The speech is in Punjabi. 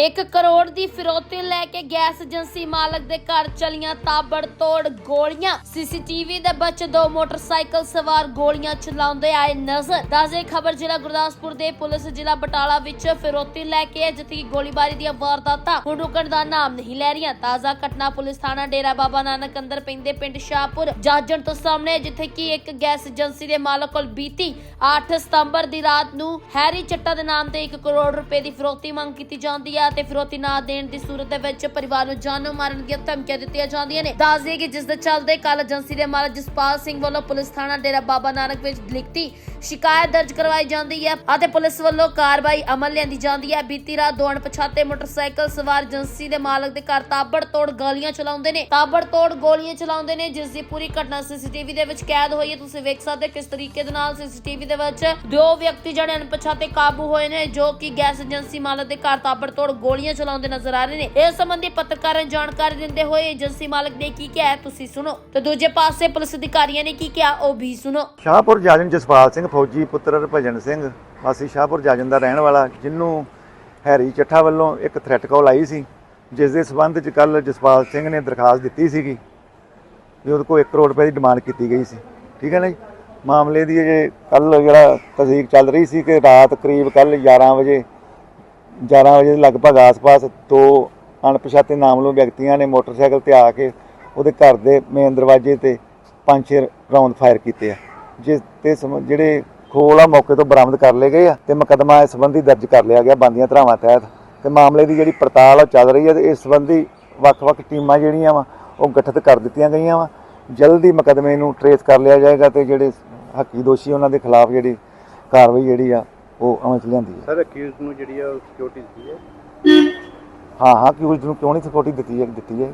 1 ਕਰੋੜ ਦੀ ਫਿਰੌਤੀ ਲੈ ਕੇ ਗੈਸ ਏਜੰਸੀ ਮਾਲਕ ਦੇ ਘਰ ਚਲੀਆਂ ਤਾਬੜਤੋੜ ਗੋਲੀਆਂ। ਸੀਸੀਟੀਵੀ ਦੇ ਵਿੱਚ ਦੋ ਮੋਟਰਸਾਈਕਲ ਸਵਾਰ ਗੋਲੀਆਂ ਚਲਾਉਂਦੇ ਆਏ ਨਜ਼ਰ। ਦੱਸਦੇ ਖਬਰ ਜ਼ਿਲ੍ਹਾ ਗੁਰਦਾਸਪੁਰ ਦੇ ਪੁਲਿਸ ਜ਼ਿਲ੍ਹਾ ਬਟਾਲਾ ਵਿੱਚ ਫਿਰੌਤੀ ਲੈ ਕੇ ਜਿੱਥੇ ਗੋਲੀਬਾਰੀ ਦੀਆਂ ਵਾਰਦਾਤਾਂ ਹੁਣ ਰੁਕਣ ਦਾ ਨਾਮ ਨਹੀਂ ਲੈ ਰਹੀਆਂ। ਤਾਜ਼ਾ ਘਟਨਾ ਪੁਲਿਸ ਥਾਣਾ ਡੇਰਾ ਬਾਬਾ ਨਾਨਕ ਅੰਦਰ ਪੈਂਦੇ ਪਿੰਡ ਸ਼ਾਹਪੁਰ ਜਾਜਣ ਤੋਂ ਸਾਹਮਣੇ, ਜਿੱਥੇ ਕਿ ਇੱਕ ਗੈਸ ਏਜੰਸੀ ਦੇ ਮਾਲਕ ਕੋਲ ਬੀਤੀ 8 ਸਤੰਬਰ ਦੀ ਰਾਤ ਨੂੰ ਹੈਰੀ ਚੱਟਾ ਦੇ ਨਾਮ ਤੇ 1 ਕਰੋੜ ਰੁਪਏ ਦੀ ਫਿਰੌਤੀ ਮੰਗ ਕੀਤੀ ਜਾਂਦੀ ਹੈ ਤੇ ਫਿਰੌਤੀ ਨਾ ਦੇਣ ਦੀ ਸੂਰਤ ਦੇ ਵਿੱਚ ਪਰਿਵਾਰ ਨੂੰ ਜਾਨੋਂ ਮਾਰਨ ਦੀਆਂ ਧਮਕੀਆਂ ਦਿੱਤੀਆਂ ਜਾਂਦੀਆਂ ਨੇ। ਦੱਸ ਕਿ ਜਿਸ ਦੇ ਚੱਲਦੇ ਕੱਲ ਏਜੰਸੀ ਦੇ ਮਾਲਕ ਜਸਪਾਲ ਸਿੰਘ ਵੱਲੋਂ ਪੁਲਿਸ ਥਾਣਾ ਡੇਰਾ ਬਾਬਾ ਨਾਨਕ ਵਿੱਚ ਲਿਖਤੀ ਸ਼ਿਕਾਇਤ ਦਰਜ ਕਰਵਾਈ ਜਾਂਦੀ ਹੈ ਅਤੇ ਪੁਲਿਸ ਵੱਲੋਂ ਕਾਰਵਾਈ ਅਮਲ ਲਿਆਂਦੀ ਜਾਂਦੀ ਹੈ। ਬੀਤੀ ਰਾਤ ਦੋ ਅਣਪਛਾਤੇ ਮੋਟਰਸਾਈਕਲ ਸਵਾਰ ਏਜੰਸੀ ਦੇ ਮਾਲਕ ਦੇ ਘਰ ਤਾਬੜਤੋੜ ਗੋਲੀਆਂ ਚਲਾਉਂਦੇ ਨੇ। ਤਾਬੜ ਤੋੜ ਗੋਲੀਆਂ ਚਲਾਉਂਦੇ ਨੇ, ਜਿਸ ਦੀ ਪੂਰੀ ਘਟਨਾ ਸੀਸੀਟੀਵੀ ਦੇ ਵਿੱਚ ਕੈਦ ਹੋਈ ਹੈ। ਤੁਸੀਂ ਵੇਖ ਸਕਦੇ ਹੋ ਕਿਸ ਤਰੀਕੇ ਦੇ ਨਾਲ ਸੀਸੀਟੀਵੀ ਦੇ ਵਿੱਚ ਦੋ ਵਿਅਕਤੀ ਜਿਹੜੇ ਅਣਪਛਾਤੇ ਕਾਬੂ ਹੋਏ ਨੇ, ਜੋ ਕਿ ਗੈਸ ਏਜੰਸੀ ਮਾਲਕ ਦੇ ਘਰ ਤਾਬੜ ਤੋੜ ਗੋਲੀਆਂ ਚਲਾਉਂਦੇ ਨਜ਼ਰ ਆ ਰਹੇ ਨੇ। ਇਸ ਸੰਬੰਧੀ ਪੱਤਰਕਾਰਾਂ ਨੂੰ ਜਾਣਕਾਰੀ ਦਿੰਦੇ ਹੋਏ ਏਜੰਸੀ ਮਾਲਕ ਨੇ ਕੀ ਕਿਹਾ ਤੁਸੀਂ ਸੁਣੋ। ਤੇ ਦੂਜੇ ਪਾਸੇ ਪੁਲਿਸ ਅਧਿਕਾਰੀਆਂ ਨੇ ਕੀ ਕਿਹਾ, ਉਹ ਵੀ ਸੁਣੋ। ਸ਼ਾਹਪੁਰ ਜਾਜਨ ਜਸਪਾਲ ਸਿੰਘ, ਫੌਜੀ ਪੁੱਤਰ ਹਰਭਜਨ ਸਿੰਘ, ਵਾਸੀ ਸ਼ਾਹਪੁਰ ਜਾਜਨ ਦਾ ਰਹਿਣ ਵਾਲਾ ਜਿਹਨੂੰ ਹੈਰੀ ਚੱਠਾ ਵੱਲੋਂ ਇੱਕ ਥ੍ਰੈਟ ਕਾਲ ਆਈ ਸੀ, ਜਿਸ ਦੇ ਸਬੰਧ ਚ ਕੱਲ ਜਸਪਾਲ ਸਿੰਘ ਨੇ ਦਰਖਾਸਤ ਦਿੱਤੀ ਸੀਗੀ ਵੀ ਉਹਦੇ ਕੋਲ 1 ਕਰੋੜ ਰੁਪਏ ਦੀ ਡਿਮਾਂਡ ਕੀਤੀ ਗਈ ਸੀ। ਠੀਕ ਹੈ ਨਾ ਜੀ? ਮਾਮਲੇ ਦੀ ਅਜੇ ਕੱਲ ਜਿਹੜਾ ਤਸਦੀਕ ਚੱਲ ਰਹੀ ਸੀ ਕਿ ਰਾਤ ਕਰੀਬ ਕੱਲ 11 ਵਜੇ 11 ਵਜੇ ਦੇ ਲਗਭਗ ਆਸ-ਪਾਸ ਦੋ ਅਣਪਛਾਤੇ ਨਾਮਲੂਮ ਵਿਅਕਤੀਆਂ ਨੇ ਮੋਟਰਸਾਈਕਲ ਤੇ ਆ ਕੇ ਉਹਦੇ ਘਰ ਦੇ ਮੇਨ ਦਰਵਾਜ਼ੇ ਤੇ ਪੰਜ ਛੇ ਰਾਉਂਡ ਫਾਇਰ ਕੀਤੇ ਆ, ਜਿਸ ਤੇ ਸਮ- ਜਿਹੜੇ ਖੋਲ ਆ ਮੌਕੇ ਤੋਂ ਬਰਾਮਦ ਕਰ ਲਏ ਗਏ ਆ ਤੇ ਮੁਕੱਦਮਾ ਇਸ ਸੰਬੰਧੀ ਦਰਜ ਕਰ ਲਿਆ ਗਿਆ ਬੰਦੀਆਂ ਧਰਾਵਾਂ ਤਹਿਤ ਤੇ ਮਾਮਲੇ ਦੀ ਜਿਹੜੀ ਪੜਤਾਲ ਆ ਚੱਲ ਰਹੀ ਹੈ ਤੇ ਇਸ ਸੰਬੰਧੀ ਵੱਖ-ਵੱਖ ਟੀਮਾਂ ਜਿਹੜੀਆਂ ਵਾ ਉਹ ਗਠਿਤ ਕਰ ਦਿੱਤੀਆਂ ਗਈਆਂ ਵਾ। ਜਲਦੀ ਮੁਕੱਦਮੇ ਨੂੰ ਟਰੇਸ ਕਰ ਲਿਆ ਜਾਏਗਾ ਤੇ ਜਿਹੜੇ ਹੱਕੀ ਦੋਸ਼ੀ ਉਹਨਾਂ ਦੇ ਖਿਲਾਫ ਜਿਹੜੀ ਕਾਰਵਾਈ ਜਿਹੜੀ ਆ ਉਹ ਅਮਲ ਚ ਲਿਆਂਦੀ ਹੈ। ਸਰ ਅਕਿਊਜ਼ ਨੂੰ ਜਿਹੜੀ ਆ ਸਿਕਿਉਰਿਟੀ ਦਿੱਤੀ ਹੈ? ਹਾਂ ਹਾਂ ਕਿ ਉਸ ਨੂੰ ਕਿਉਂ ਨਹੀਂ ਸਪੋਰਟੀ ਦਿੱਤੀ ਹੈ ਦਿੱਤੀ ਹੈ?